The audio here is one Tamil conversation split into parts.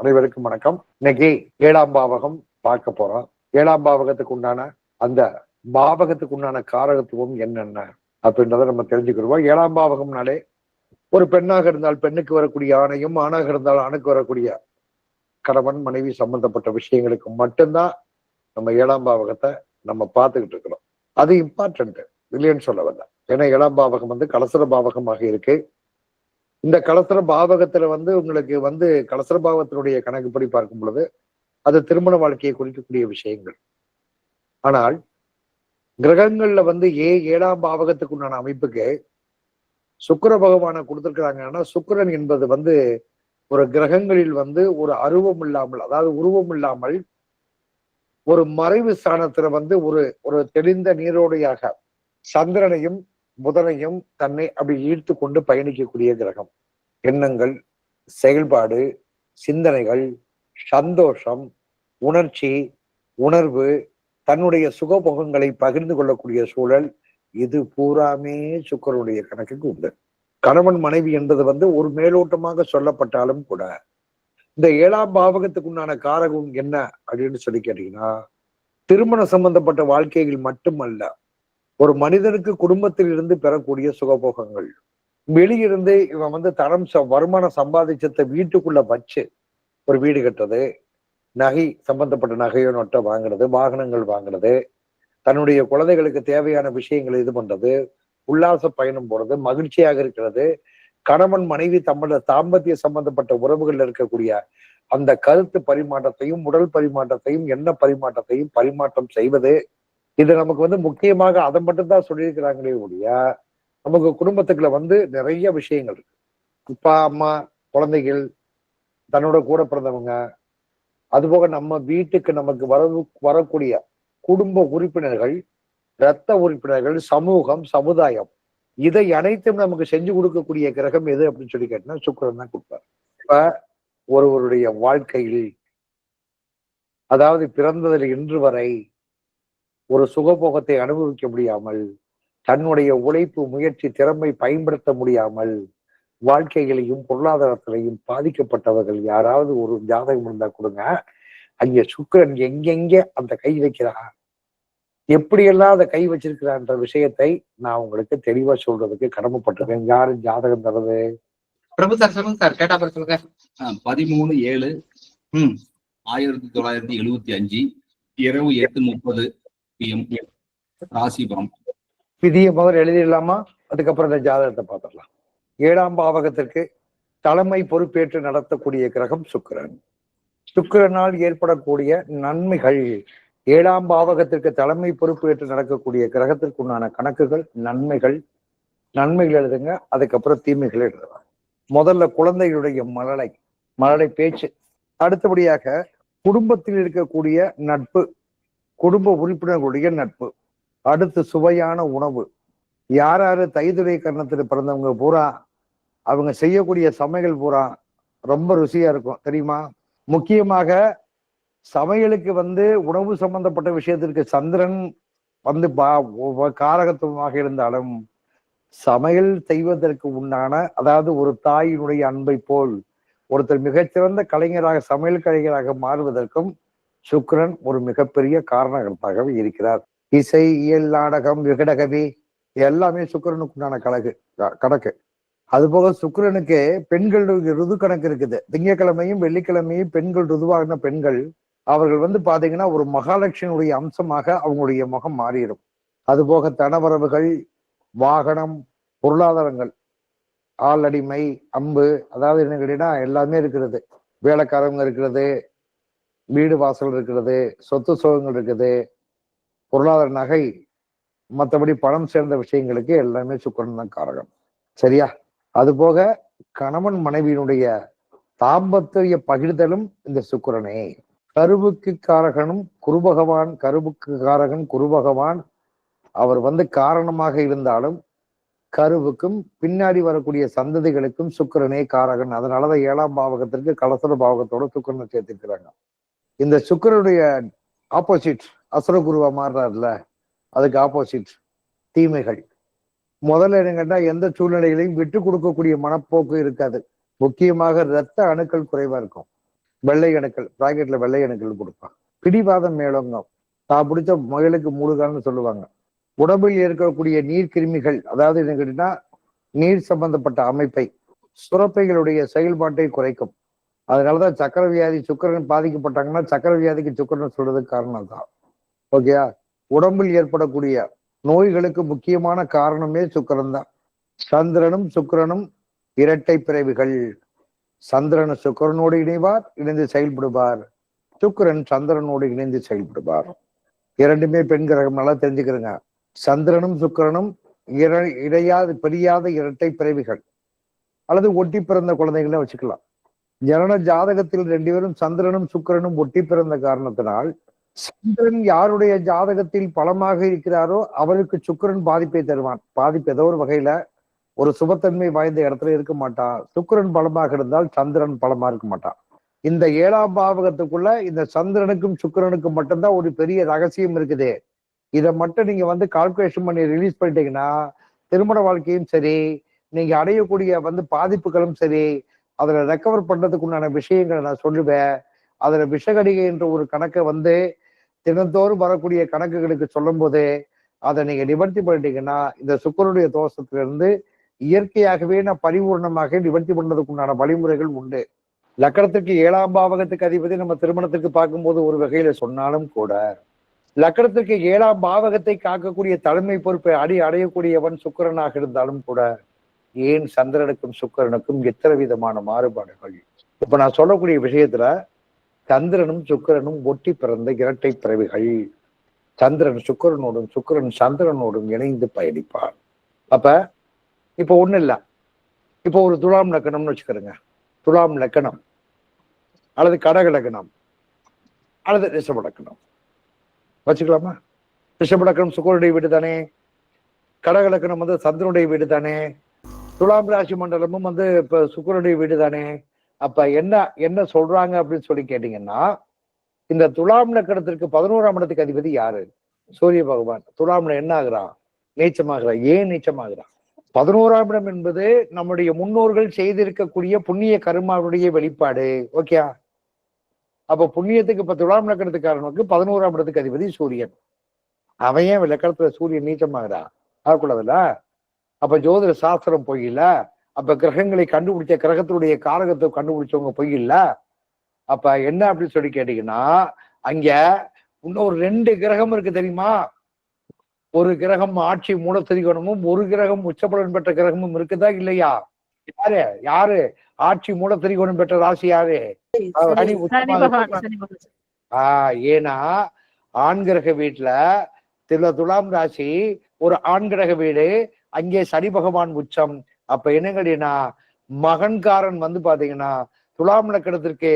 அனைவருக்கும் வணக்கம். இன்னைக்கு ஏழாம் பாவகம் பார்க்க போறோம். ஏழாம் பாவகத்துக்கு உண்டான அந்த பாவகத்துக்கு உண்டான காரகத்துவம் என்னென்ன அப்படின்றத நம்ம தெரிஞ்சுக்கிடுவோம். ஏழாம் பாவகம்னாலே ஒரு பெண்ணாக இருந்தால் பெண்ணுக்கு வரக்கூடிய ஆணையும் ஆணாக இருந்தால் ஆணுக்கு வரக்கூடிய கணவன் மனைவி சம்பந்தப்பட்ட விஷயங்களுக்கு மட்டும்தான் நம்ம ஏழாம் பாவகத்தை நம்ம பார்த்துக்கிட்டு இருக்கிறோம். அது இம்பார்ட்டன்ட் இல்லைன்னு சொல்ல வரல. ஏன்னா ஏழாம் பாவகம் வந்து கலசர பாவகமாக இருக்கு. இந்த கலசர பாவகத்துல வந்து உங்களுக்கு வந்து கலசர பாவத்தினுடைய கணக்குப்படி பார்க்கும் பொழுது அது திருமண வாழ்க்கையை குறிக்கக்கூடிய விஷயங்கள். ஆனால் கிரகங்கள்ல வந்து ஏ ஏழாம் பாவகத்துக்கு உண்டான அமைப்புக்கு சுக்கிர பகவானை கொடுத்துருக்குறாங்கன்னா சுக்கிரன் என்பது வந்து ஒரு கிரகங்களில் வந்து ஒரு அருவம் இல்லாமல் அதாவது உருவம் இல்லாமல் ஒரு மறைவு ஸ்தானத்துல வந்து ஒரு ஒரு தெளிந்த நீரோடையாக சந்திரனையும் புதனையும் தன்னை அப்படி ஈர்த்து கொண்டு பயணிக்கக்கூடிய கிரகம். எண்ணங்கள் செயல்பாடு சிந்தனைகள் சந்தோஷம் உணர்ச்சி உணர்வு தன்னுடைய சுகபோகங்களை பகிர்ந்து கொள்ளக்கூடிய சூழல் இது பூராமே சுக்கரனுடைய கணக்குக்கு உண்டு. கணவன் மனைவி என்பது வந்து ஒரு மேலோட்டமாக சொல்லப்பட்டாலும் கூட இந்த ஏழாம் பாவகத்துக்கு உண்டான காரகம் என்ன அப்படின்னு சொல்லி கேட்டீங்கன்னா திருமண சம்பந்தப்பட்ட வாழ்க்கைகள் மட்டுமல்ல ஒரு மனிதனுக்கு குடும்பத்தில் இருந்து பெறக்கூடிய சுகபோகங்கள். வெளியிருந்து இவன் வந்து தரம் வருமானம் சம்பாதிச்சத்தை வீட்டுக்குள்ள வச்சு ஒரு வீடு கட்டுறது நகை சம்பந்தப்பட்ட நகையோ நொட்டை வாங்குறது வாகனங்கள் வாங்குறது தன்னுடைய குழந்தைகளுக்கு தேவையான விஷயங்களை இது பண்றது உல்லாச பயணம் போறது மகிழ்ச்சியாக இருக்கிறது கணவன் மனைவி தம்மோட தாம்பத்திய சம்பந்தப்பட்ட உறவுகள்ல இருக்கக்கூடிய அந்த கருத்து பரிமாற்றத்தையும் உடல் பரிமாற்றத்தையும் எண்ண பரிமாற்றத்தையும் பரிமாற்றம் செய்வது இது நமக்கு வந்து முக்கியமாக அதை மட்டும்தான் சொல்லியிருக்கிறாங்களே ஒழிய நமக்கு குடும்பத்துக்குள்ள வந்து நிறைய விஷயங்கள் இருக்கு. அப்பா அம்மா குழந்தைகள் தன்னோட கூட பிறந்தவங்க அதுபோக நம்ம வீட்டுக்கு நமக்கு வர வரக்கூடிய குடும்ப உறுப்பினர்கள் இரத்த உறுப்பினர்கள் சமூகம் சமுதாயம் இதை அனைத்தும் நமக்கு செஞ்சு கொடுக்கக்கூடிய கிரகம் எது அப்படின்னு சொல்லி கேட்டா சுக்கரன் தான் கொடுப்பார். இப்ப ஒருவருடைய வாழ்க்கையில் அதாவது பிறந்ததில் இன்று வரை ஒரு சுகபோகத்தை அனுபவிக்க முடியாமல் தன்னுடைய உழைப்பு முயற்சி திறமை பயன்படுத்த முடியாமல் வாழ்க்கைகளையும் பொருளாதாரத்திலையும் பாதிக்கப்பட்டவர்கள் யாராவது ஒரு ஜாதகம் இருந்தா கொடுங்க. அங்க சுக்கரன் எங்கெங்க அந்த கை வைக்கிறா எப்படியெல்லாம் அந்த கை வச்சிருக்கிறான்ற விஷயத்தை நான் உங்களுக்கு தெளிவா சொல்றதுக்கு கடமைப்பட்டிருக்கேன். யாரு ஜாதகம் தரது பிரபு சார் சொல்லுங்க சார். கேட்டா பேர் சொல்லுங்க. பதிமூணு ஏழு ஆயிரத்தி தொள்ளாயிரத்தி எழுவத்தி அஞ்சு இரவு எட்டு முப்பது பிஎம் ராசிபுரம் விதியை முதல் எழுதிடலாமா? அதுக்கப்புறம் இந்த ஜாதகத்தை பார்த்துடலாம். ஏழாம் பாவகத்திற்கு தலைமை பொறுப்பேற்று நடத்தக்கூடிய கிரகம் சுக்கிரன். சுக்கிரனால் ஏற்படக்கூடிய நன்மைகள் ஏழாம் பாவகத்திற்கு தலைமை பொறுப்பேற்று நடக்கக்கூடிய கிரகத்திற்கு உண்டான கணக்குகள் நன்மைகள். நன்மைகள் எழுதுங்க அதுக்கப்புறம் தீமைகள் எழுதலாம். முதல்ல குழந்தைகளுடைய மழலை மழலை பேச்சு. அடுத்தபடியாக குடும்பத்தில் இருக்கக்கூடிய நட்பு குடும்ப உறுப்பினர்களுடைய நட்பு. அடுத்து சுவையான உணவு. யார் யாரு தைதுரை கர்ணத்தில் பிறந்தவங்க பூரா அவங்க செய்யக்கூடிய சமையல் பூரா ரொம்ப ருசியா இருக்கும். தெரியுமா? முக்கியமாக சமையலுக்கு வந்து உணவு சம்பந்தப்பட்ட விஷயத்திற்கு சந்திரன் வந்து காரகத்துவமாக இருந்தாலும் சமையல் செய்வதற்கு உண்டான அதாவது ஒரு தாயினுடைய அன்பை போல் ஒருத்தர் மிகச்சிறந்த கலைஞராக சமையல் கலைஞராக மாறுவதற்கும் சுக்கரன் ஒரு மிகப்பெரிய காரணகர்த்தாகவே இருக்கிறார். இசை இயல் நாடகம் விகடகவி எல்லாமே சுக்கரனுக்குண்டான கணக்கு கணக்கு. அதுபோக சுக்கரனுக்கு பெண்கள் ருது கணக்கு இருக்குது. திங்கக்கிழமையும் வெள்ளிக்கிழமையும் பெண்கள் ருதுவாகின பெண்கள் அவர்கள் வந்து பாத்தீங்கன்னா ஒரு மகாலட்சுமியுடைய அம்சமாக அவங்களுடைய முகம் மாறிடும். அதுபோக தனவரவுகள் வாகனம் பொருளாதாரங்கள் ஆளடிமை அம்பு அதாவது என்ன கேட்டீங்கன்னா எல்லாமே இருக்கிறது. வேலைக்காரங்க இருக்கிறது வீடு வாசல் இருக்கிறது சொத்து சுகங்கள் இருக்குது பொருளாதார நகை மற்றபடி பணம் சேர்ந்த விஷயங்களுக்கு எல்லாமே சுக்கரன் தான் காரகம். சரியா? அதுபோக கணவன் மனைவியினுடைய தாம்பத்திய பகிர்தலும் இந்த சுக்கரனே. கருவுக்கு காரகனும் குருபகவான் கருவுக்கு காரகன் குருபகவான் அவர் வந்து காரணமாக இருந்தாலும் கருவுக்கும் பின்னாடி வரக்கூடிய சந்ததிகளுக்கும் சுக்கரனே காரகன். அதனாலதான் ஏழாம் பாவகத்திற்கு கலசர பாவகத்தோட சுக்கரனை சேர்த்திருக்கிறாங்க. இந்த சுக்கரனுடைய ஆப்போசிட் அசுரகுருவா மாறுறாருல அதுக்கு ஆப்போசிட் தீமைகள். முதல்ல என்னங்கன்னா எந்த சூழ்நிலைகளையும் விட்டு கொடுக்கக்கூடிய மனப்போக்கு இருக்காது. முக்கியமாக இரத்த அணுக்கள் குறைவா இருக்கும். வெள்ளை அணுக்கள் பிராக்கெட்ல வெள்ளை அணுக்கள் கொடுப்பான் பிடிவாதம் மேலோங்கம். தான் பிடிச்ச முயலுக்கு மூடுகால்னு சொல்லுவாங்க. உடம்பில் இருக்கக்கூடிய நீர் கிருமிகள் அதாவது என்ன கேட்டீங்கன்னா நீர் சம்பந்தப்பட்ட அமைப்பை சுரப்பைகளுடைய செயல்பாட்டை குறைக்கும். அதனாலதான் சக்கர வியாதி சுக்கரன் பாதிக்கப்பட்டாங்கன்னா சக்கர வியாதிக்கு சுக்கரன் சொல்றதுக்கு காரணம் தான் ஓகேயா? உடம்பில் ஏற்படக்கூடிய நோய்களுக்கு முக்கியமான காரணமே சுக்கரன் தான். சந்திரனும் சுக்கிரனும் இரட்டை பிறவிகள். சந்திரன் சுக்கரனோடு இணைவார் இணைந்து செயல்படுவார். சுக்கிரன் சந்திரனோடு இணைந்து செயல்படுவார். இரண்டுமே பெண் கிரகம் நல்லா தெரிஞ்சுக்கிறங்க. சந்திரனும் சுக்கிரனும் இர இடையாது பிரியாத இரட்டை பிறவிகள். அல்லது ஒட்டி பிறந்த குழந்தைகளை வச்சுக்கலாம். ஜனன ஜாதகத்தில் ரெண்டு பேரும் சந்திரனும் சுக்கிரனும் ஒட்டி பிறந்த காரணத்தினால் சந்திரன் யாருடைய ஜாதகத்தில் பலமாக இருக்கிறாரோ அவருக்கு சுக்கிரன் பாதிப்பை தருவான். பாதிப்பு ஏதோ ஒரு வகையில ஒரு சுபத்தன்மை வாய்ந்த இடத்துல இருக்க மாட்டான் சுக்கிரன் பலமாக இருந்தால் சந்திரன் பலமா இருக்க மாட்டான் இந்த ஏழாம் பாவகத்துக்குள்ள இந்த சந்திரனுக்கும் சுக்கரனுக்கும் மட்டும்தான் ஒரு பெரிய ரகசியம் இருக்குது. இதை மட்டும் நீங்க வந்து கால்குலேஷன் பண்ணி ரிலீஸ் பண்ணிட்டீங்கன்னா திருமண வாழ்க்கையும் சரி நீங்க அடையக்கூடிய வந்து பாதிப்புகளும் சரி அதில் ரெக்கவர் பண்றதுக்கு உண்டான விஷயங்களை நான் சொல்லுவேன். அதில் விஷகடிகை என்ற ஒரு கணக்கை வந்து தினந்தோறும் வரக்கூடிய கணக்குகளுக்கு சொல்லும்போது அதை நீங்கள் நிவர்த்தி பண்ணிட்டீங்கன்னா இந்த சுக்கரனுடைய தோஷத்திலிருந்து இயற்கையாகவே நான் பரிபூர்ணமாக நிவர்த்தி பண்றதுக்கு உண்டான வழிமுறைகள் உண்டு. லக்கணத்துக்கு ஏழாம் பாவகத்துக்கு அதிபதி நம்ம திருமணத்துக்கு பார்க்கும்போது ஒரு வகையில சொன்னாலும் கூட லக்கணத்துக்கு ஏழாம் பாவகத்தை காக்கக்கூடிய தலைமை பொறுப்பை அடி அடையக்கூடியவன் சுக்கிரனாக இருந்தாலும் கூட ஏன் சந்திரனுக்கும் சுக்கிரனுக்கும் எத்தனை விதமான மாறுபாடுகள்? இப்ப நான் சொல்லக்கூடிய விஷயத்துல சந்திரனும் சுக்கிரனும் ஒட்டி பிறந்த இரட்டை பிறவிகள். சந்திரன் சுக்கிரனோடும் சுக்கிரன் சந்திரனோடும் இணைந்து பயணிப்பார் அப்ப இப்போ ஒண்ணு இல்ல. இப்போ ஒரு துலாம் லக்கணம்னு வச்சுக்கிறோங்க துலாம் லக்கணம். அல்லது கடக லக்கணம். அல்லது ரிஷப லக்கணம். வச்சுக்கலாமா? ரிஷப லக்கணம் சுக்கரனுடைய வீடு தானே கடக லக்கணம் வந்து சந்திரனுடைய வீடு தானே துலாம் ராசி மண்டலமும் வந்து இப்ப சுக்கரனுடைய வீடு தானே அப்ப என்ன என்ன சொல்றாங்க அப்படின்னு சொல்லி கேட்டீங்கன்னா இந்த துலாம் லக்கணத்திற்கு பதினோராம் இடத்துக்கு அதிபதி யாரு? சூரிய பகவான். துலாம்ல என்ன ஆகுறான் நீச்சமாகிறான் ஏன் நீச்சமாகிறான் பதினோராம் இடம் என்பது நம்முடைய முன்னோர்கள் செய்திருக்கக்கூடிய புண்ணிய கருமாவுடைய வெளிப்பாடு. ஓகே அப்ப புண்ணியத்துக்கு இப்ப துலாம் லக்கணத்துக்காரனுக்கு பதினோராம் இடத்துக்கு அதிபதி சூரியன். அவன் ஏன் லக்கணத்துல சூரியன் நீச்சமாகிறான் ஆகக்கூடாதுல்ல? அப்ப ஜோதிட சாஸ்திரம் பொய் இல்ல அப்ப கிரகங்களை கண்டுபிடிச்ச கிரகத்தினுடைய காரகத்தை கண்டுபிடிச்சவங்க பொய் இல்ல அப்ப என்ன அப்படின்னு சொல்லி கேட்டீங்கன்னா அங்க இன்னொரு ரெண்டு கிரகம் இருக்கு தெரியுமா? ஒரு கிரகம் ஆட்சி மூலத்திரிகோணமும் ஒரு கிரகம் உச்சபலன் பெற்ற கிரகமும் இருக்குதா இல்லையா? யாரு? யாரு? ஆட்சி மூலத்திரிகோணம் பெற்ற ராசி யாரு? சனி ஆஹ் ஏன்னா ஆண் கிரக வீட்டுல தில துலாம் ராசி ஒரு ஆண் கிரக வீடு அங்கே சனி பகவான் உச்சம். அப்ப என்ன கேட்டீங்கன்னா மகன்காரன் வந்து பாத்தீங்கன்னா துலாம் லக்கணத்திற்கு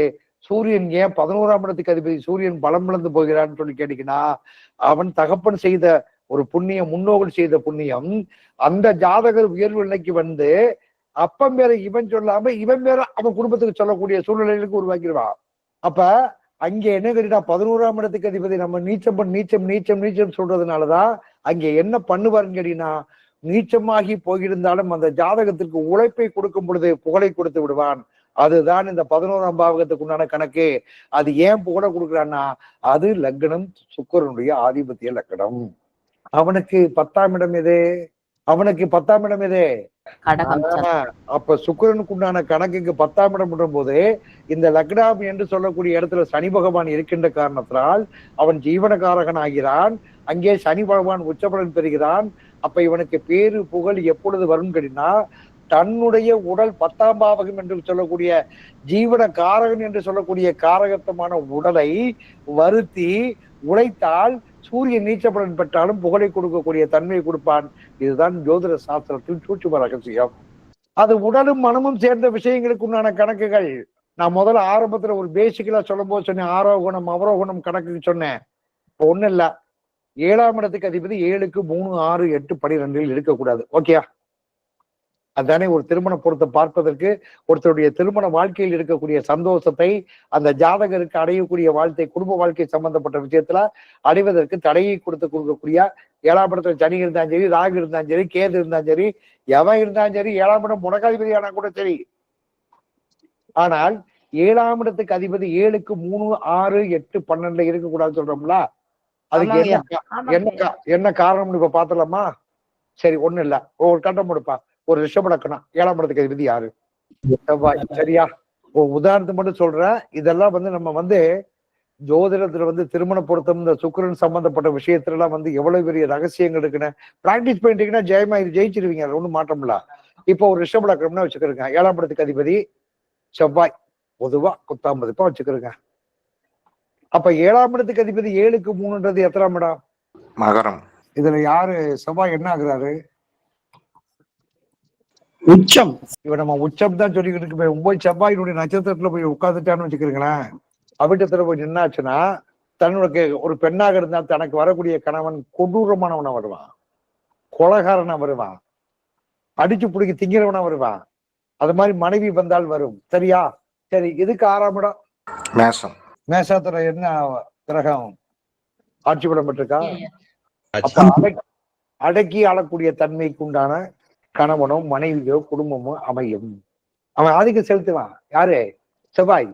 சூரியன் ஏன் பதினோராம் இடத்துக்கு அதிபதி சூரியன் பலம் இழந்து போகிறான்னு சொல்லி கேட்டீங்கன்னா அவன் தகப்பன் செய்த ஒரு புண்ணியம் முன்னோர்கள் செய்த புண்ணியம் அந்த ஜாதகர் உயர்வு நிலைக்கு வந்து அப்பன் பேரை இவன் சொல்லாம இவன் பேரை அவன் குடும்பத்துக்கு சொல்லக்கூடிய சூழ்நிலைகளுக்கு உருவாக்கிடுவான். அப்ப அங்கே என்ன கேட்டா பதினோராம் இடத்துக்கு அதிபதி நம்ம நீச்சம் பண்ண நீச்சம் நீச்சம் நீச்சம் சொல்றதுனாலதான் அங்கே என்ன பண்ணுவாருன்னு கேட்டீங்கன்னா நீச்சமாகி போயிருந்தாலும் அந்த ஜாதகத்திற்கு உழைப்பை கொடுக்கும் பொழுது புகழை கொடுத்து விடுவான். அதுதான் இந்த பதினோராம் பாவகத்துக்கு உண்டான கணக்கு. அது ஏன் புகழ கொடுக்குறான்னா அது லக்னம் சுக்கரனுடைய ஆதிபத்திய லக்கணம் அவனுக்கு பத்தாம் இடம் எது? அவனுக்கு பத்தாம் இடம் எது? அப்ப சுக்கிரனுக்கு உண்டான கணக்குக்கு பத்தாம் இடம் போது இந்த லக்னாம் என்று சொல்லக்கூடிய இடத்துல சனி பகவான் இருக்கின்ற காரணத்தினால் அவன் ஜீவனகாரகன் ஆகிறான் அங்கே சனி பகவான் உச்சபலன் பெறுகிறான். அப்ப இவனுக்கு பேரு புகழ் எப்பொழுது வரும் கேட்டீங்கன்னா தன்னுடைய உடல் பத்தாம் பாவகம் என்று சொல்லக்கூடிய ஜீவன காரகன் என்று சொல்லக்கூடிய காரகத்தமான உடலை வருத்தி உழைத்தால் சூரியன் நீச்சபலன் பெற்றாலும் புகழை கொடுக்கக்கூடிய தன்மையை கொடுப்பான். இதுதான் ஜோதிட சாஸ்திரத்தின் சூட்சும ரகசியம். அது உடலும் மனமும் சேர்ந்த விஷயங்களுக்கு உண்டான கணக்குகள். நான் முதல்ல ஆரம்பத்துல ஒரு பேசிக்கலா சொல்லும் போது சொன்னேன் ஆரோகுணம் அவரோகுணம் கணக்குன்னு சொன்னேன். இப்போ ஒன்றும் இல்லை. ஏழாம் இடத்துக்கு அதிபதி ஏழுக்கு மூணு ஆறு எட்டு பனிரெண்டில் இருக்கக்கூடாது. ஓகேயா? அதானே ஒரு திருமண பொருத்தை பார்ப்பதற்கு ஒருத்தருடைய திருமண வாழ்க்கையில் இருக்கக்கூடிய சந்தோஷத்தை அந்த ஜாதகருக்கு அடையக்கூடிய வாழ்க்கை குடும்ப வாழ்க்கை சம்பந்தப்பட்ட விஷயத்துல அடைவதற்கு தடையை கொடுத்து கொடுக்கக்கூடிய ஏழாம் இடத்துல சனி இருந்தாலும் சரி ராகு இருந்தாலும் சரி கேது இருந்தாலும் சரி எவன் இருந்தாலும் சரி ஏழாம் இடம் முடக்காதிபதி ஆனா கூட சரி. ஆனால் ஏழாம் இடத்துக்கு அதிபதி ஏழுக்கு மூணு ஆறு எட்டு பன்னெண்டுல இருக்கக்கூடாதுன்னு சொல்றோம்ல. அதுக்கு என்ன என்ன என்ன காரணம்னு இப்ப பாத்துலாமா சரி ஒண்ணு இல்ல. ஒரு கட்டம் கொடுப்பா ஒரு ரிஷப லக்கணம் ஏழாம் இடத்துக்கு அதிபதி யாரு? செவ்வாய் சரியா? உதாரணத்துக்கு மட்டும் சொல்றேன். இதெல்லாம் வந்து நம்ம வந்து ஜோதிடத்துல வந்து திருமண பொருத்தம் இந்த சுக்கிரன் சம்பந்தப்பட்ட விஷயத்துல எல்லாம் வந்து எவ்வளவு பெரிய ரகசியங்கள் இருக்குன்னு. பிராக்டிஸ் பண்ணிட்டீங்கன்னா ஜெயமா இது ஜெயிச்சிருவீங்க. அது ஒண்ணும் மாற்றம் இல்ல. இப்போ ஒரு ரிஷப லக்கணம்னா வச்சுக்கிறேங்க ஏழாம் இடத்துக்கு அதிபதி செவ்வாய். பொதுவா குத்தாம் மதிப்பா வச்சுக்கிறேங்க அப்ப ஏழாம் இடத்துக்கு அதிபதி ஏழுக்கு மூணுன்றது எத்தனாம் இடம்? மகரம். இதுல யாரு செவ்வாய் என்ன ஆகுறாரு? உச்சம். இவ நம்ம உச்சம் தான் சொல்லிக்கிட்டு இருக்கு ஒன்பது செவ்வாயினுடைய நட்சத்திரத்துல போய் உட்காந்துட்டான்னு வச்சுக்கிறீங்களேன். அவிட்டத்துல போய் நின்னாச்சுன்னா தன்னுடைய ஒரு பெண்ணாக இருந்தா தனக்கு வரக்கூடிய கணவன் கொடூரமானவனா வருவான். கொலகாரனா வருவான். அடிச்சு பிடிக்க திங்கிறவனா வருவான். அது மாதிரி மனைவி வந்தால் வரும். சரியா? சரி இதுக்கு ஆறாம் இடம்? மேசம். மேசாத்துல என்ன கிரகம்? ஆட்சி படம் பெற்றிருக்கா அடக்கி ஆளக்கூடிய தன்மைக்கு உண்டான கணவனோ மனைவியோ குடும்பமோ அமையும். அவன் ஆதிக்கம் செலுத்துவான். யாரு? செவ்வாய்.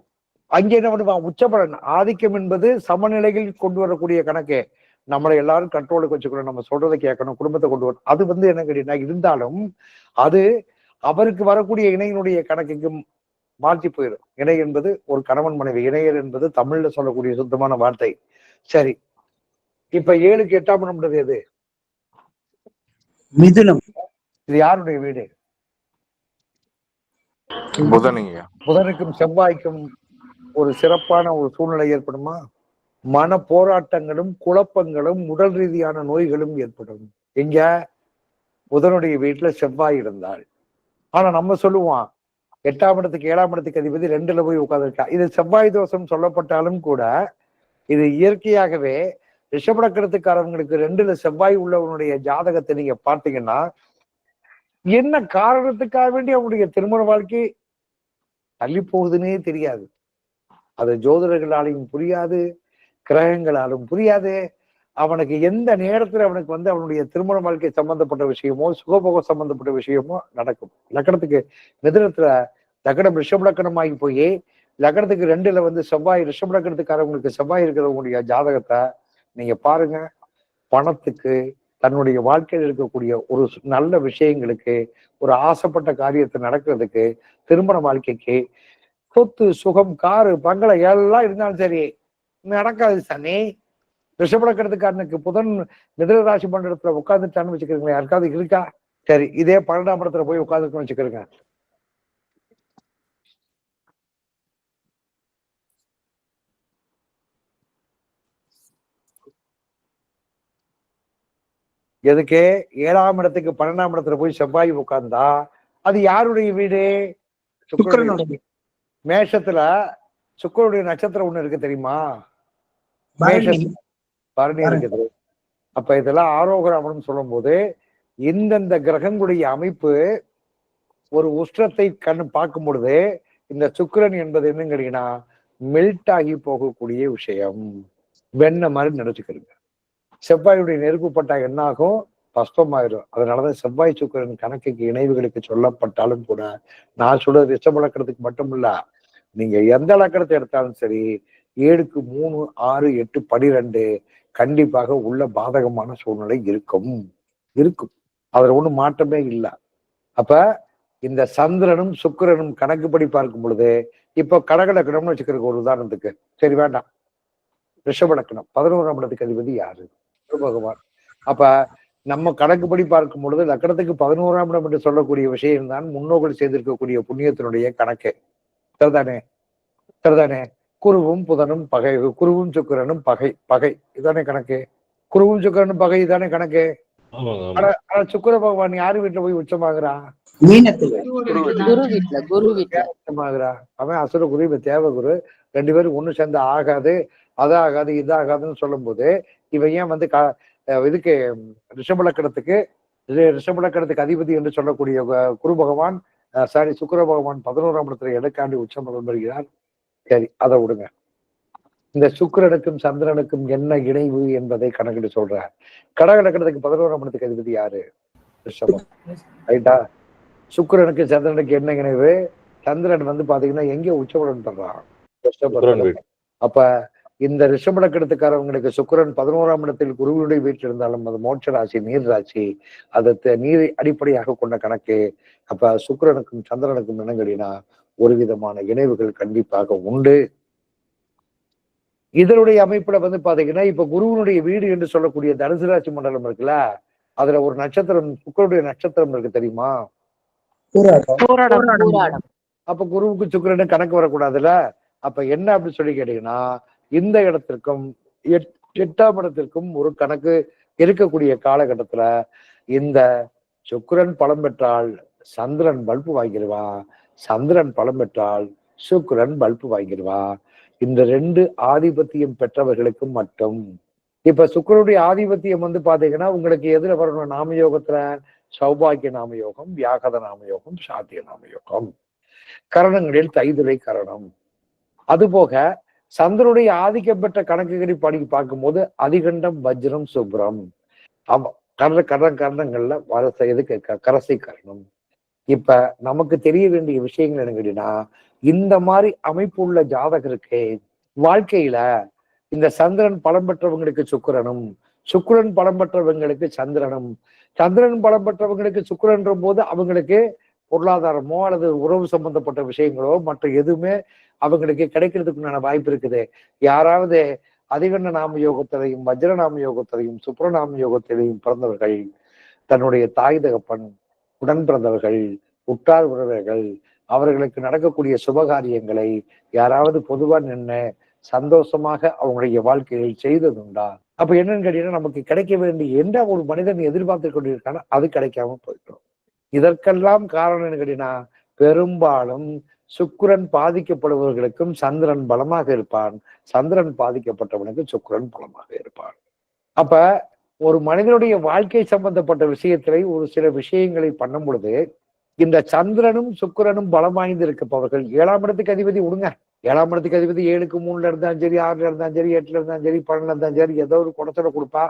அங்கே என்ன பண்ணுவான்? உச்சபலன். ஆதிக்கம் என்பது சமநிலையில் கொண்டு வரக்கூடிய கணக்கு. நம்மளை எல்லாரும் கண்ட்ரோலுக்கு வச்சுக்கணும். நம்ம சொல்றதை கேட்கணும். குடும்பத்தை கொண்டு வரணும். அது வந்து என்ன கேட்டீங்கன்னா இருந்தாலும் அது அவருக்கு வரக்கூடிய இணையினுடைய கணக்குக்கு மாற்றி போயிடும். இணை என்பது ஒரு கணவன் மனைவி இணையர் என்பது தமிழ்ல சொல்லக்கூடிய சுத்தமான வார்த்தை. சரி. இப்ப ஏழுக்கு எட்டாம் இடம்ன்றது எது? மிதுனம். இது யாருடைய வீடு? புதனிங்க. புதனுக்கும் செவ்வாய்க்கும் ஒரு சிறப்பான ஒரு சூழ்நிலை ஏற்படுமா? மன போராட்டங்களும் குழப்பங்களும் உடல் ரீதியான நோய்களும் ஏற்படும். எங்க? புதனுடைய வீட்டுல செவ்வாய் இருந்தாள் ஆனா நம்ம சொல்லுவோம் எட்டாம் இடத்துக்கு ஏழாம் இடத்துக்கு அதிபதி ரெண்டுல போய் உட்காந்துருக்கா இது செவ்வாய் தோஷம் சொல்லப்பட்டாலும் கூட இது இயற்கையாகவே ரிஷபடக்கிறதுக்காரவங்களுக்கு ரெண்டுல செவ்வாய் உள்ளவனுடைய ஜாதகத்தை நீங்க பார்த்தீங்கன்னா என்ன காரணத்துக்காக வேண்டி அவனுடைய திருமண வாழ்க்கை தள்ளி போகுதுன்னே தெரியாது. அது ஜோதிடர்களாலையும் புரியாது கிரகங்களாலும் புரியாது அவனுக்கு எந்த நேரத்துல அவனுக்கு வந்து அவனுடைய திருமண வாழ்க்கை சம்பந்தப்பட்ட விஷயமோ சுகபோக சம்பந்தப்பட்ட விஷயமோ நடக்கும். லக்கணத்துக்கு மிதனத்துல லக்கணம் ரிஷப லக்கணமாகி போய் லக்கணத்துக்கு ரெண்டுல வந்து செவ்வாய் ரிஷபலக்கணத்துக்காரவங்களுக்கு செவ்வாய் இருக்கிறவங்களுடைய ஜாதகத்தை நீங்க பாருங்க. பணத்துக்கு தன்னுடைய வாழ்க்கையில் இருக்கக்கூடிய ஒரு நல்ல விஷயங்களுக்கு ஒரு ஆசைப்பட்ட காரியத்தை நடக்கிறதுக்கு திருமண வாழ்க்கைக்கு சொத்து சுகம் காரு பங்களம் எல்லாம் இருந்தாலும் சரி நடக்காது சனி. ரிஷபடக்கிறதுக்காரனுக்கு புதன் மிதன ராசி மண்டலத்துல உட்காந்துட்டான்னு வச்சுக்கிறீங்களா யாருக்காவது இருக்கா? சரி இதே பன்னெண்டாம் இடத்துல போய் உட்காந்துருக்குன்னு வச்சுக்கிறேங்க எதுக்கு? ஏழாம் இடத்துக்கு பன்னெண்டாம் இடத்துல போய் செவ்வாய் உட்கார்ந்தா அது யாருடைய வீடு? சுக்கிரனுடைய மேஷத்துல சுக்கரனுடைய நட்சத்திரம் ஒண்ணு இருக்கு தெரியுமா. பரணி இருக்குது. அப்ப இதெல்லாம் ஆரோகராமன் சொல்லும் போது இந்தந்த கிரகங்களுடைய அமைப்பு ஒரு உஷ்ணத்தை கண் பார்க்கும் பொழுது இந்த சுக்கிரன் என்பது என்னன்னு கேட்டீங்கன்னா மெல்ட் ஆகி போகக்கூடிய விஷயம். வெண்ணெய் மாதிரி நினைச்சுக்கிறீங்க செவ்வாயுடைய நெருப்பு பட்டா என்ன ஆகும் பஸ்பமாயிரும். அதனாலதான் செவ்வாய் சுக்கிரன் கணக்குக்கு இணைவுகளுக்கு சொல்லப்பட்டாலும் கூட நான் சொல்றது ரிஷபலக்கணத்துக்கு மட்டும் இல்ல நீங்க எந்த லக்கணத்தை எடுத்தாலும் சரி ஏழுக்கு மூணு ஆறு எட்டு பனிரெண்டு கண்டிப்பாக உள்ள பாதகமான சூழ்நிலை இருக்கும். இருக்கும். அதில் ஒண்ணும் மாற்றமே இல்லை. அப்ப இந்த சந்திரனும் சுக்கிரனும் கணக்குப்படி பார்க்கும் பொழுது இப்போ கடகலக்கணம்னு வச்சுக்கிறதுக்கு ஒரு உதாரணத்துக்கு. சரி வேண்டாம். ரிஷபலக்கணம். பதினோராம் இடத்துக்கு அதிபதி யாரு? பகவான். அப்ப நம்ம கணக்குப்படி பார்க்கும் பொழுது லக்கணத்துக்கு பதினோராம் இடம் என்று சொல்லக்கூடிய விஷயம் தான் முன்னோர்கள் செய்திருக்கக்கூடிய புண்ணியத்தினுடைய கணக்கு. சரிதானே? சரிதானே? குருவும் புதனும் பகை குருவும் சுக்கிரனும் பகை பகை. இதானே கணக்கு? குருவும் சுக்கிரனும் பகை இதானே கணக்கு. ஆனா சுக்கிர பகவான் யாரு வீட்டுல போய் உச்சமாகறா? மீனத்துல. குரு வீட்ல குரு வீட்ல உச்சமாகறா. அவன் அசுர குரு இவன் தேவகுரு ரெண்டு பேரும் ஒண்ணு சேர்ந்து ஆகாது அது ஆகாது இது ஆகாதுன்னு சொல்லும் போது இவன் ஏன் வந்து இதுக்கு ரிஷபலக்கணத்துக்கு ரிஷபலக்கணத்துக்கு அதிபதி என்று சொல்லக்கூடிய குரு பகவான் சாரி சுக்கிர பகவான் பதினோராம் இடத்துல எடக்காண்டி உச்சம் வருகிறார் சரி அதை விடுங்க. இந்த சுக்கிரனுக்கும் சந்திரனுக்கும் என்ன இணைவு என்பதை கணக்கிட்டு சொல்றார். கடக லக்கணத்துக்கு பதினோராம் இடத்துக்கு அதிபதி யாரு? ரிஷபம். ரைட்டா? சுக்கிரனுக்கு சந்திரனுக்கு என்ன இணைவு? சந்திரன் வந்து பாத்தீங்கன்னா எங்க சுக்கிரன் வீடு. அப்ப இந்த ரிஷபலக்கணத்துக்காரவங்களுக்கு சுக்கிரன் பதினோராம் இடத்தில் குருவினுடைய வீட்டில் இருந்தாலும் அது மோட்ச ராசி நீர் ராசி அது நீரை அடிப்படையாக கொண்ட கணக்கு. அப்ப சுக்கிரனுக்கும் சந்திரனுக்கும் என்னங்கடினா ஒரு விதமான இணைவுகள் கண்டிப்பாக உண்டு. இதனுடைய அமைப்புல வந்து பாத்தீங்கன்னா இப்ப குருவினுடைய வீடு என்று சொல்லக்கூடிய தனுசு ராசி மண்டலம் இருக்குல்ல அதுல ஒரு நட்சத்திரம் சுக்கிரனுடைய நட்சத்திரம் இருக்கு தெரியுமா? அப்ப குருவுக்கு சுக்கிரனு கணக்கு வரக்கூடாதுல்ல? அப்ப என்ன அப்படின்னு சொல்லி கேட்டீங்கன்னா இந்த இடத்திற்கும் எட்- எட்டாம் இடத்திற்கும் ஒரு கணக்கு இருக்கக்கூடிய காலகட்டத்துல இந்த சுக்கிரன் பலம் பெற்றால் சந்திரன் பல்பு வாங்கிடுவான் சந்திரன் பலம் பெற்றால் சுக்ரன் பல்பு வாங்கிடுவான் இந்த ரெண்டு ஆதிபத்தியம் பெற்றவர்களுக்கும் மட்டும். இப்ப சுக்கரனுடைய ஆதிபத்தியம் வந்து பாத்தீங்கன்னா உங்களுக்கு எதுல வரணும் நாமயோகத்துல சௌபாகிய நாமயோகம் வியாகத நாமயோகம் சாத்திய நாமயோகம். கரணங்களில் தைதுளை கரணம். அதுபோக சந்திரனுடைய ஆதிக்கம் பெற்ற கணக்குகளை படி பார்க்கும்போது அதிகண்டம் வஜ்ரம் சுப்ரம். அவ- கரண கரண கரணங்கள்ல வரசை எதுக்கு? க- கரசை கரணம். இப்ப நமக்கு தெரிய வேண்டிய விஷயங்கள் என்ன கேட்டீங்கன்னா இந்த மாதிரி அமைப்பு உள்ள ஜாதகருக்கு வாழ்க்கையில இந்த சந்திரன் பலம் பெற்றவங்களுக்கு சுக்கரனும் சுக்கரன் பலம் பெற்றவங்களுக்கு சந்திரனும். சந்திரன் பலம் பெற்றவங்களுக்கு சுக்கரன்ற போது அவங்களுக்கு பொருளாதாரமோ அல்லது உறவு சம்பந்தப்பட்ட விஷயங்களோ மற்ற எதுவுமே அவங்களுக்கு கிடைக்கிறதுக்குண்டான வாய்ப்பு இருக்குது. யாராவது அதிகண்ட நாம யோகத்திலையும் வஜ்ர நாம யோகத்திலையும் சுப்ரநாம யோகத்திலையும் பிறந்தவர்கள் தன்னுடைய தாய் தகப்பன் உடன் பிறந்தவர்கள் உற்றார் உறவர்கள் அவர்களுக்கு நடக்கக்கூடிய சுபகாரியங்களை யாராவது பொதுவா நின்று சந்தோஷமாக அவங்களுடைய வாழ்க்கையில் செய்ததுண்டா? அப்ப என்னன்னு கேட்டீங்கன்னா நமக்கு கிடைக்க வேண்டிய எந்த ஒரு மனிதன் எதிர்பார்த்து கொண்டிருக்கானோ அது கிடைக்காம போயிட்டோம் இதற்கெல்லாம் காரணம் என்ன கேட்டீங்கன்னா பெரும்பாலும் சுக்கிரன் பாதிக்கப்படுபவர்களுக்கும் சந்திரன் பலமாக இருப்பான். சந்திரன் பாதிக்கப்பட்டவனுக்கு சுக்கரன் பலமாக இருப்பான். அப்ப ஒரு மனிதனுடைய வாழ்க்கை சம்பந்தப்பட்ட விஷயத்திலே ஒரு சில விஷயங்களை பண்ணும் பொழுது இந்த சந்திரனும் சுக்கிரனும் பலம் வாய்ந்து இருக்கப்பவர்கள் ஏழாம் இடத்துக்கு அதிபதி விடுங்க. ஏழாம் இடத்துக்கு அதிபதி ஏழுக்கு மூணுல இருந்தாலும் சரி ஆறுல இருந்தாலும் சரி எட்டுல இருந்தாலும் சரி பன்னெண்டுல இருந்தாலும் சரி ஏதோ ஒரு குடத்துல கொடுப்பா.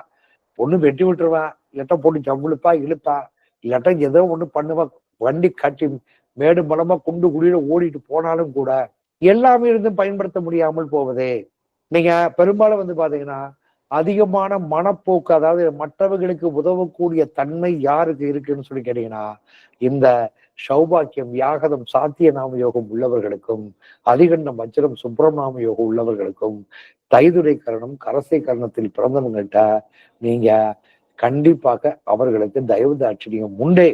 ஒண்ணு வெட்டி விட்டுருவா. இல்லாட்டா போட்டு ஜம்முழுப்பா இழுப்பா. இல்லாட்டா ஏதோ ஒண்ணு பண்ணுவா. வண்டி கட்டி மேடு பலமா குண்டு குடியில ஓடிட்டு போனாலும் கூட எல்லாமே இருந்தும் பயன்படுத்த முடியாமல் போவதே. நீங்க பெரும்பாலும் வந்து பாத்தீங்கன்னா அதிகமான மனப்போக்கு அதாவது மற்றவர்களுக்கு உதவக்கூடிய தன்மை யாருக்கு இருக்குன்னு சொல்லி கேட்டீங்கன்னா இந்த சௌபாக்கியம் யாகதம் சாத்திய நாம யோகம் உள்ளவர்களுக்கும் அதிகண்டம் வஜ்ரம் சுப்பிரநாம யோகம் உள்ளவர்களுக்கும் தைதுரை கரணம் கரசை கரணத்தில் பிறந்தவங்கள்ட்ட நீங்க கண்டிப்பாக அவர்களுக்கு தயவு தாட்சியம் உண்டே.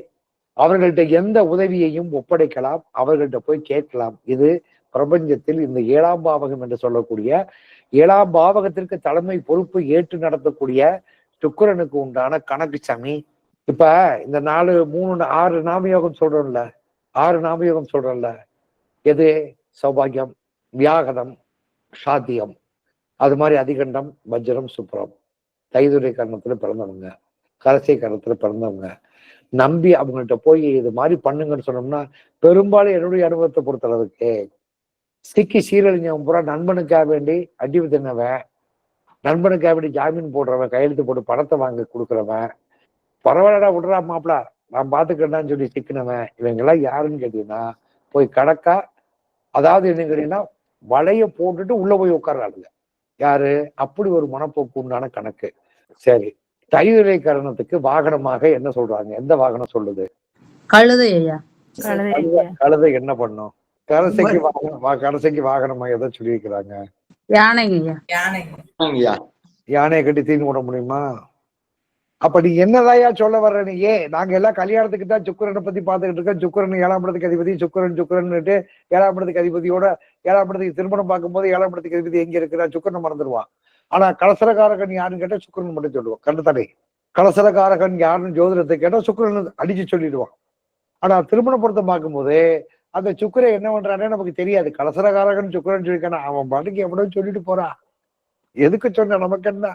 அவர்கள்ட்ட எந்த உதவியையும் ஒப்படைக்கலாம் அவர்கள்ட்ட போய் கேட்கலாம். இது பிரபஞ்சத்தில் இந்த ஏழாம் பாவகம் என்று சொல்லக்கூடிய ஏழாம் பாவகத்திற்கு தலைமை பொறுப்பு ஏற்று நடத்தக்கூடிய சுக்கரனுக்கு உண்டான கணக்கு சாமி. இப்ப இந்த நாலு மூணு ஆறு நாமயோகம் சொல்றோம்ல ஆறு நாமயோகம் சொல்றோம்ல எது? சௌபாகியம் வியாகதம் சாத்தியம். அது மாதிரி அதிகண்டம் வஜ்ரம் சுப்ரம். தைதுரை கரணத்துல பிறந்தவங்க கரசை கரணத்துல பிறந்தவங்க. நம்பி அவங்கள்ட்ட போய் இது மாதிரி பண்ணுங்கன்னு சொன்னோம்னா பெரும்பாலும் என்னுடைய அனுபவத்தை பொறுத்தளவுக்கு சிக்கி சீரழிஞ்சவன் பூரா நண்பனுக்காக வேண்டி அடி தின்னவன் நண்பனுக்காக வேண்டி ஜாமீன் போடுறவன் கையெழுத்து போட்டு பணத்தை வாங்கி கொடுக்குறவன். பரவாயில்லடா விடுறா மாப்பிள நான் பாத்துக்கிட்டான்னு சொல்லி சிக்கினவன். இவங்க எல்லாம் யாருன்னு கேட்டீங்கன்னா போய் கடக்கா அதாவது என்ன கேட்டீங்கன்னா வலைய போட்டுட்டு உள்ள போய் உட்கார்றாளுங்க. யாரு? அப்படி ஒரு மனப்போக்கு உண்டான கணக்கு. சரி தைவிரை கரணத்துக்கு வாகனமாக என்ன சொல்றாங்க? எந்த வாகனம் சொல்லுது? கழுதை ஐயா. கழுதை- கழுதை என்ன பண்ணும்? கரசைக்கு வாகனம் வா- கரசைக்கு வாகனமா எதை சொல்லி வைக்கிறாங்க யானைங்க. ஐயா யானையை கட்டி தீனி விட முடியுமா? அப்ப நீ என்னதாயா சொல்ல வர்ற நீ? ஏன் நாங்க எல்லாம் கல்யாணத்துக்கு தான் சுக்கரனை பத்தி பாத்துக்கிட்டு இருக்கோம். சுக்கரன் ஏழாம் இடத்துக்கு அதிபதி சுக்கரன் சுக்கரன்னுட்டு ஏழாம் இடத்துக்கு அதிபதியோட ஏழாம் இடத்துக்கு திருமணம் பார்க்கும்போது ஏழாம் இடத்துக்கு அதிபதி எங்க இருக்கிறா? சுக்கரனை மறந்துடுவான் ஆனா கலசரகாரகன் யாருன்னு கேட்டா சுக்கரன் மட்டும் சொல்லுவான் கண்டுத்தடை கலசரகாரகன் யாருன்னு ஜோதிடத்தை கேட்டா சுக்கரன் அடிச்சு சொல்லிடுவான் ஆனா திருமண பொருத்தம் பார்க்கும்போது அந்த சுக்கரை என்ன பண்றானே நமக்கு தெரியாது. கலசரகாரகன் சுக்கரன் சொல்லிக்கான அவன் பாட்டுக்கு எவ்வளவு சொல்லிட்டு போறான் எதுக்கு சொன்ன நமக்கு என்ன?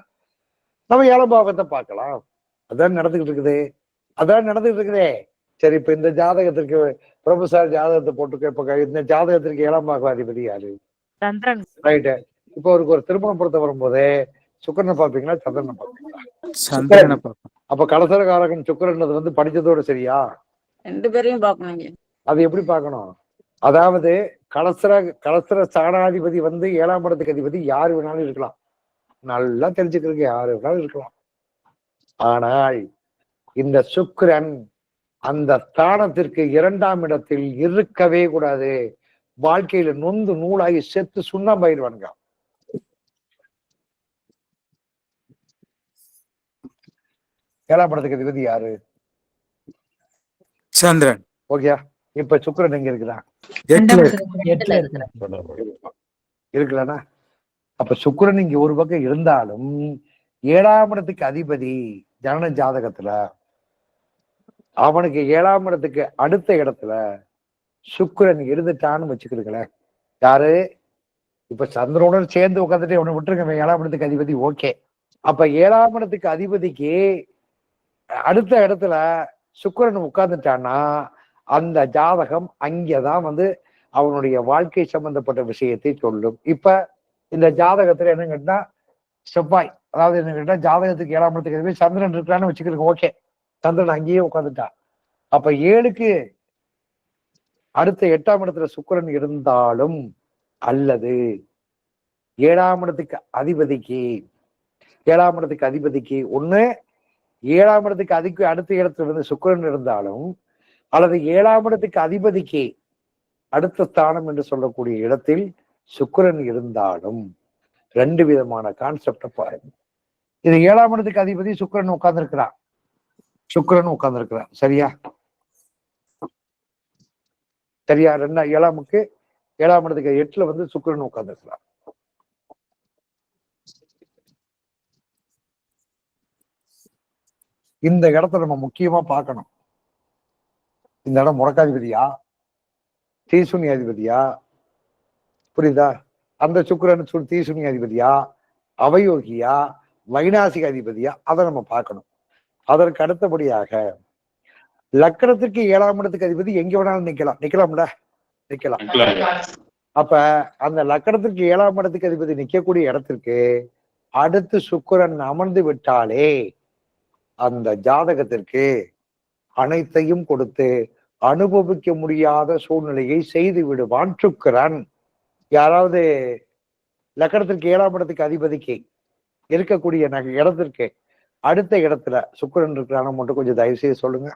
நம்ம ஏழாம் பாவத்தை பார்க்கலாம். அதான் நடந்துகிட்டு இருக்குது. அதான் நடந்துகிட்டு இருக்குதே. சரி இப்ப இந்த ஜாதகத்திற்கு ப்ரொஃபசர் ஜாதகத்தை போட்டுக்க. இப்ப இந்த ஜாதகத்திற்கு ஏழாம் பாக அதிபதி யாரு ரைட்டு இப்போ அவருக்கு ஒரு திருமணம் பொருத்த வரும்போது சுக்கரனை பார்ப்பீங்களா? சந்திரனை பார்ப்பீங்களா? அப்ப கலசரகாரகன் சுக்கரன் வந்து படிச்சதோட சரியா? ரெண்டு பேரையும் பார்க்கணுங்க. அது எப்படி பார்க்கணும்? அதாவது கலசர கலசர ஸ்தானாதிபதி வந்து ஏழாம் இடத்துக்கு அதிபதி யாரு வேணாலும் இருக்கலாம். நல்லா தெரிஞ்சுக்கிறதுக்கு யாரு வேணாலும் இருக்கலாம். ஆனால் இந்த சுக்கிரன் அந்த ஸ்தானத்திற்கு இரண்டாம் இடத்தில் இருக்கவே கூடாது. வாழ்க்கையில நொந்து நூலாகி செத்து சுண்ணாம்பாயிருவானுங்க ஏழாம் இடத்துக்கு அதிபதி யாரு? சந்திரன். ஓகேயா? இப்ப சுக்கிரன் எங்க இருக்குதான் எட்டுல அப்ப சுக்கிரன் இங்க ஒரு பக்கம் இருந்தாலும் ஏழாம் இடத்துக்கு அதிபதி ஜனன ஜாதகத்துல அவனுக்கு ஏழாம் இடத்துக்கு அடுத்த இடத்துல சுக்கிரன் இருந்துட்டான்னு வச்சுக்கிறீங்களேன் யாரு? இப்ப சந்திரனுடன் சேர்ந்து உட்காந்துட்டு அவனை விட்டுருங்க ஏழாம் இடத்துக்கு அதிபதி ஓகே. அப்ப ஏழாம் இடத்துக்கு அதிபதிக்கு அடுத்த இடத்துல சுக்கிரன் உட்கார்ந்துட்டான்னா அந்த ஜாதகம் அங்கேதான் வந்து அவனுடைய வாழ்க்கை சம்பந்தப்பட்ட விஷயத்தை சொல்லும். இப்ப இந்த ஜாதகத்துல என்ன கேட்டா செவ்வாய். அதாவது என்ன கேட்டா ஜாதகத்துக்கு ஏழாம் இடத்துக்கு சந்திரன் இருக்கிறான்னு வச்சுக்கிறோம் ஓகே. சந்திரன் அங்கேயே உட்காந்துட்டான் அப்ப ஏழுக்கு அடுத்த எட்டாம் இடத்துல சுக்கரன் இருந்தாலும் அல்லது ஏழாம் இடத்துக்கு அதிபதிக்கு ஏழாம் இடத்துக்கு அதிபதிக்கு ஒண்ணு ஏழாம் இடத்துக்கு அதிக்கு அடுத்த இடத்துல இருந்து சுக்கரன் இருந்தாலும் அல்லது ஏழாம் இடத்துக்கு அதிபதிக்கு அடுத்த ஸ்தானம் என்று சொல்லக்கூடிய இடத்தில் சுக்கிரன் இருந்தாலும் ரெண்டு விதமான கான்செப்டை பாருங்க. இது ஏழாம் இடத்துக்கு அதிபதி சுக்கிரன் உட்கார்ந்துருக்கிறான். சுக்கிரன் உட்கார்ந்துருக்கிறான். சரியா? சரியா? ரெண்டா ஏழாமுக்கு ஏழாம் இடத்துக்கு எட்டுல வந்து சுக்கிரன் உட்கார்ந்துருக்கிறான். இந்த இடத்த நம்ம முக்கியமா பார்க்கணும். இந்த இடம் முடக்காதிபதியா தீசுனி அதிபதியா புரியுதா? அந்த சுக்கரன் தீசுனி அதிபதியா அவயோகியா? வைநாசிக அதிபதியா அதை நம்ம பார்க்கணும். அதற்கு அடுத்தபடியாக லக்கணத்திற்கு ஏழாம் இடத்துக்கு அதிபதி எங்க வேணாலும் நிக்கலாம் நிக்கலாம்ல நிக்கலாம் அப்ப அந்த லக்கணத்திற்கு ஏழாம் இடத்துக்கு அதிபதி நிக்கக்கூடிய இடத்திற்கு அடுத்து சுக்கரன் அமர்ந்து விட்டாலே அந்த ஜாதகத்திற்கு அனைத்தையும் கொடுத்து அனுபவிக்க முடியாத சூழ்நிலையை செய்து விடுவான் சுக்கரன் யாராவது லக்கணத்திற்கு ஏழாம் இடத்துக்கு அதிபதிக்கு இருக்கக்கூடிய இடத்திற்கு அடுத்த இடத்துல சுக்கரன் இருக்கிறான மட்டும் கொஞ்சம் தயவு செய்து சொல்லுங்க.